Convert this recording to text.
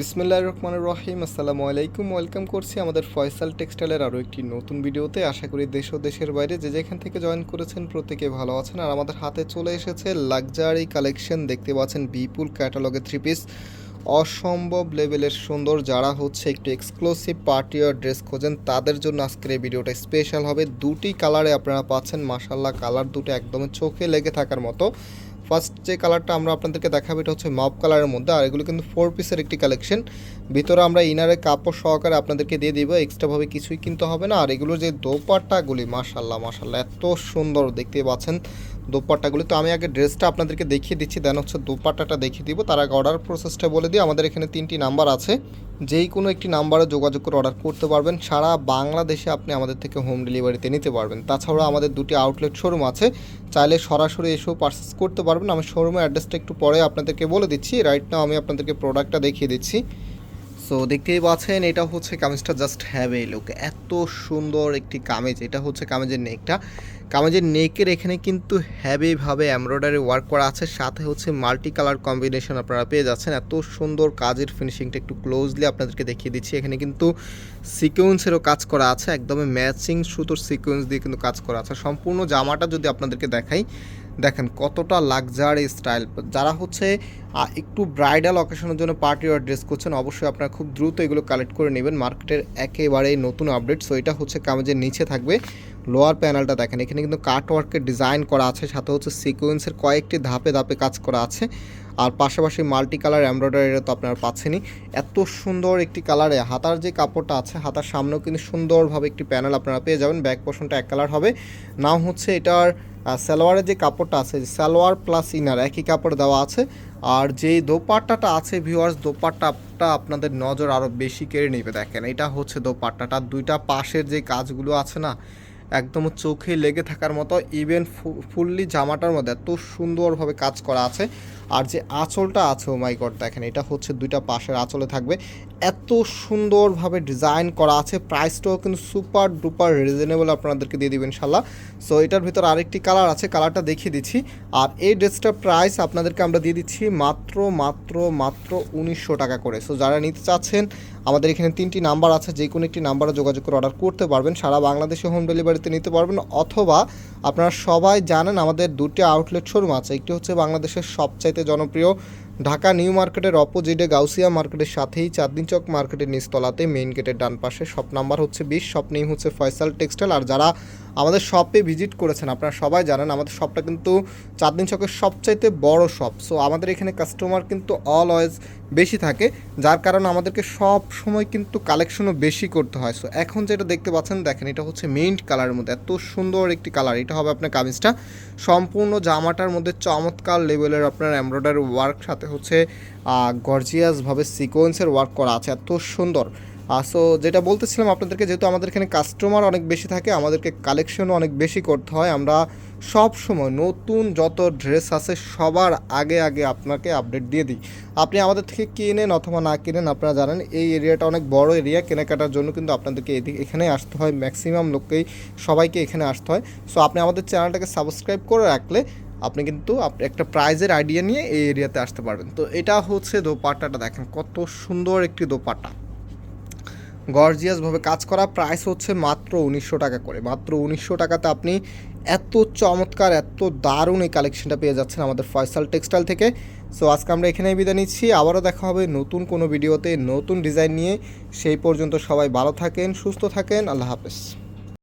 বিসমিল্লাহ রহমান রহিম, আসসালামু আলাইকুম। ওয়েলকাম করছি আমাদের ফয়সাল টেক্সটাইলের আরও একটি নতুন ভিডিওতে। আশা করি দেশ ও দেশের বাইরে যে যেখান থেকে জয়েন করেছেন প্রত্যেকে ভালো আছেন। আর আমাদের হাতে চলে এসেছে লাক্সারি কালেকশন, দেখতে পাচ্ছেন বিপুল ক্যাটালগে থ্রি পিস অসম্ভব লেভেলের সুন্দর যারা হচ্ছে একটু এক্সক্লুসিভ পার্টি আর ড্রেস খোঁজেন, তাদের জন্য আজকের এই ভিডিওটা স্পেশাল হবে। দুটি কালারে আপনারা পাচ্ছেন মাসাল্লাহ কালার দুটো একদমই চোখে লেগে থাকার মতো। ফার্স্ট যে কালারটা আমরা আপনাদেরকে দেখাবো, এটা হচ্ছে মপ কালারের মধ্যে, আর এগুলো কিন্তু ফোর পিসের একটি কালেকশন ভিতরে আমরা ইনারে কাপড় সহকারে আপনাদেরকে দিয়ে দিব এক্সট্রাভাবে কিছুই কিনতে হবে না। আর এগুলো যে দোপাট্টাগুলি, মাশাল্লাহ মাশাল্লাহ, এত সুন্দর দেখতে পাচ্ছেন। দোপাট্টাগুলি। তো আমি আগে ড্রেসটা আপনাদেরকে দেখিয়ে দিচ্ছি, দেন হচ্ছে দোপাট্টাটা দেখিয়ে দিব। তার আগে অর্ডার প্রসেসটা বলে দিই, আমাদের এখানে তিনটি নাম্বার আছে। যেই কোনো একটি নাম্বারে যোগাযোগ করে অর্ডার করতে পারবেন। সারা বাংলাদেশে আপনি আমাদের থেকে হোম ডেলিভারিতে নিতে পারবেন। তাছাড়া আমাদের দুটি আউটলেট শোরুম আছে। চাইলে সরাসরি এসেও পারচেস করতে পারবেন। আমি শোরুমের অ্যাড্রেসটা একটু পরে আপনাদেরকে বলে দিচ্ছি। রাইট নাও আমি আপনাদেরকে প্রোডাক্টটা দেখিয়ে দিচ্ছি। সো দেখতেই পাচ্ছেন, এটা হচ্ছে কামিজটা জাস্ট হ্যাভ এই লুক এত সুন্দর একটি কামিজ। এটা হচ্ছে কামিজের নেকটা। কামিজের নেকের এখানে কিন্তু হ্যাভিভাবে এমব্রয়ডারি ওয়ার্ক করা আছে। সাথে হচ্ছে মাল্টি কালার কম্বিনেশন আপনারা পেয়ে যাচ্ছেন। এত সুন্দর কাজের ফিনিশিংটা একটু ক্লোজলি আপনাদেরকে দেখিয়ে দিচ্ছি। এখানে কিন্তু সিকোয়েন্সেরও কাজ করা আছে। একদমই ম্যাচিং সুতোর সিকোয়েন্স দিয়ে কিন্তু কাজ করা আছে। সম্পূর্ণ জামাটা যদি আপনাদেরকে দেখাই দেখেন কতটা লাক্সারি স্টাইল যারা হচ্ছে একটু ব্রাইডাল অকেশনের জন্য পার্টি ওয়ার ড্রেস করছেন, অবশ্যই আপনারা খুব দ্রুত এগুলো কালেক্ট করে নেবেন। মার্কেটের একেবারে নতুন আপডেট সো এটা হচ্ছে কামেজের নিচে থাকবে। লোয়ার প্যানেলটা দেখেন, এখানে কিন্তু কাট ওয়ার্কের ডিজাইন করা আছে, সাথে হচ্ছে সিকোয়েন্সের কয়েকটি ধাপে ধাপে কাজ করা আছে। আর পাশাপাশি মাল্টি কালার এমব্রয়ডারিটা তো আপনারা পাচ্ছেনই। এত সুন্দর একটি কালারে হাতার যে কাপড়টা আছে, হাতার সামনেও কিন্তু সুন্দরভাবে একটি প্যানেল আপনারা পেয়ে যাবেন। ব্যাক পোর্শনটা এক কালার হবে। নাও হচ্ছে এটার সালোয়ারের যে কাপড়টা আছে সালোয়ার প্লাস ইনার একই কাপড় দেওয়া আছে। আর যেই দোপাট্টাটা আছে ভিউয়ার্স দোপাট্টাটা আপনাদের নজর আরও বেশি কেড়ে নেবে। দেখেন, এটা হচ্ছে দোপাট্টাটা। দুইটা পাশের যে কাজগুলো আছে না একদম চোখে লেগে থাকার মতো ইভেন ফুললি জামাটার মধ্যে এত সুন্দরভাবে কাজ করা আছে। আর যে আঁচলটা আছে মাই গড দেখেন, এটা হচ্ছে দুইটা পাশের আঁচলে থাকবে। এত সুন্দরভাবে ডিজাইন করা আছে প্রাইসটাও কিন্তু সুপার ডুপার রিজনেবল আপনাদেরকে দিয়ে দিবেন ইনশাল্লাহ সো এটার ভিতর আরেকটি কালার আছে কালারটা দেখিয়ে দিচ্ছি। আর এই ড্রেসটার প্রাইস আপনাদেরকে আমরা দিয়ে দিচ্ছি মাত্র মাত্র মাত্র উনিশশো টাকা করে। সো যারা নিতে চাচ্ছেন আমাদের এখানে তিনটি নাম্বার আছে, যে কোনো একটি নাম্বারে যোগাযোগ করে অর্ডার করতে পারবেন। সারা বাংলাদেশে হোম ডেলিভারিতে নিতে পারবেন অথবা আপনারা সবাই জানেন আমাদের দুটি আউটলেট শোরুম আছে। একটি হচ্ছে বাংলাদেশের সবচাইতে জনপ্রিয় ঢাকা নিউ মার্কেটের অপোজিটে গাউসিয়া মার্কেটের সাথেই চাঁদনি চক মার্কেটের নিচতলাতে মেইন গেটের ডান পাশে। শপ নাম্বার হচ্ছে বিশ শপ নেই হচ্ছে ফয়সাল টেক্সটাইল আর যারা আমাদের শপে ভিজিট করেছেন, আপনারা সবাই জানেন, আমাদের শপটা কিন্তু চাঁদনি চকের সবচাইতে বড় শপ সো আমাদের এখানে কাস্টমার কিন্তু অলওয়েজ বেশি থাকে, যার কারণে আমাদেরকে সব সময় কিন্তু কালেকশনও বেশি করতে হয়। সো এখন যেটা দেখতে পাচ্ছেন, দেখেন, এটা হচ্ছে মিন্ট কালারের মধ্যে, এত সুন্দর একটি কালার এটা হবে আপনার কামিজটা। সম্পূর্ণ জামাটার মধ্যে চমৎকার লেভেলের আপনার এমব্রয়ডারি ওয়ার্ক সাথে হচ্ছে গর্জিয়াসভাবে সিকোয়েন্সের ওয়ার্ক করা আছে, এত সুন্দর। সো যেটা বলতেছিলাম আপনাদেরকে, যেহেতু আমাদের এখানে কাস্টমার অনেক বেশি থাকে, আমাদেরকে কালেকশনও অনেক বেশি করতে হয়, আমরা সব সময় নতুন যত ড্রেস আছে সবার আগে আগে আপনাকে আপডেট দিয়ে দিই। আপনি আমাদের থেকে কিনেন অথবা না কিনেন, আপনারা জানেন, এই এরিয়াটা অনেক বড় এরিয়া কেনাকাটার জন্য কিন্তু আপনাদেরকে এদিকে, এখানে আসতে হয় ম্যাক্সিমাম লোককেই, সবাইকে এখানে আসতে হয়। সো আপনি আমাদের চ্যানেলটাকে সাবস্ক্রাইব করে রাখলে আপনি কিন্তু একটা প্রাইজের আইডিয়া নিয়ে এই এরিয়াতে আসতে পারবেন। তো এটা হচ্ছে দোপাট্টাটা দেখেন, কত সুন্দর একটি দোপাট্টা। গর্জিয়াসভাবে কাজ করা প্রাইস হচ্ছে মাত্র উনিশশো টাকা করে। মাত্র উনিশশো টাকাতে আপনি এত চমৎকার, এত দারুণ এই কালেকশনটা পেয়ে যাচ্ছেন আমাদের ফয়সাল টেক্সটাইল থেকে। সো আজকে আমরা এখানেই বিদায় নিচ্ছি। আবারও দেখা হবে নতুন কোনো ভিডিওতে, নতুন ডিজাইন নিয়ে। সেই পর্যন্ত সবাই ভালো থাকেন, সুস্থ থাকেন। আল্লাহ হাফেজ।